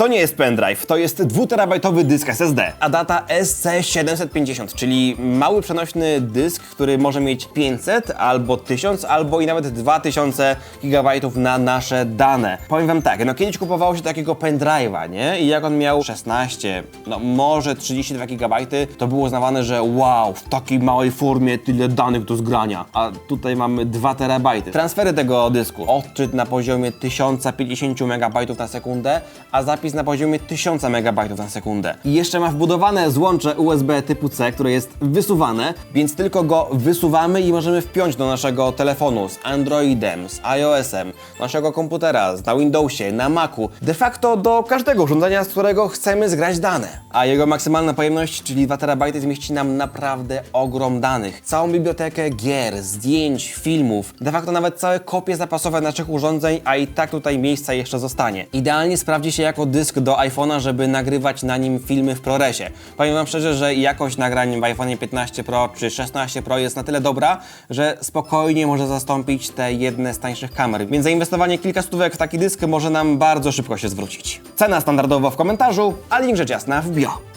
To nie jest pendrive, to jest 2-terabajtowy dysk SSD. Adata SC750, czyli mały przenośny dysk, który może mieć 500 albo 1000 albo i nawet 2000 GB na nasze dane. Powiem wam tak, no kiedyś kupowało się takiego pendrive'a, nie? I jak on miał 16, no może 32 GB, to było uznawane, że wow, w takiej małej formie tyle danych do zgrania. A tutaj mamy 2 terabajty. Transfery tego dysku. Odczyt na poziomie 1050 MB na sekundę, a zapis na poziomie 1000 MB na sekundę. I jeszcze ma wbudowane złącze USB typu C, które jest wysuwane, więc tylko go wysuwamy i możemy wpiąć do naszego telefonu z Androidem, z iOS-em, naszego komputera, na Windowsie, na Macu, de facto do każdego urządzenia, z którego chcemy zgrać dane. A jego maksymalna pojemność, czyli 2 TB, zmieści nam naprawdę ogrom danych. Całą bibliotekę gier, zdjęć, filmów, de facto nawet całe kopie zapasowe naszych urządzeń, a i tak tutaj miejsca jeszcze zostanie. Idealnie sprawdzi się jako dysk do iPhone'a, żeby nagrywać na nim filmy w ProResie. Powiem Wam szczerze, że jakość nagrań w iPhone 15 Pro czy 16 Pro jest na tyle dobra, że spokojnie może zastąpić te jedne z tańszych kamer. Więc zainwestowanie kilka stówek w taki dysk może nam bardzo szybko się zwrócić. Cena standardowo w komentarzu, a link rzecz jasna w bio.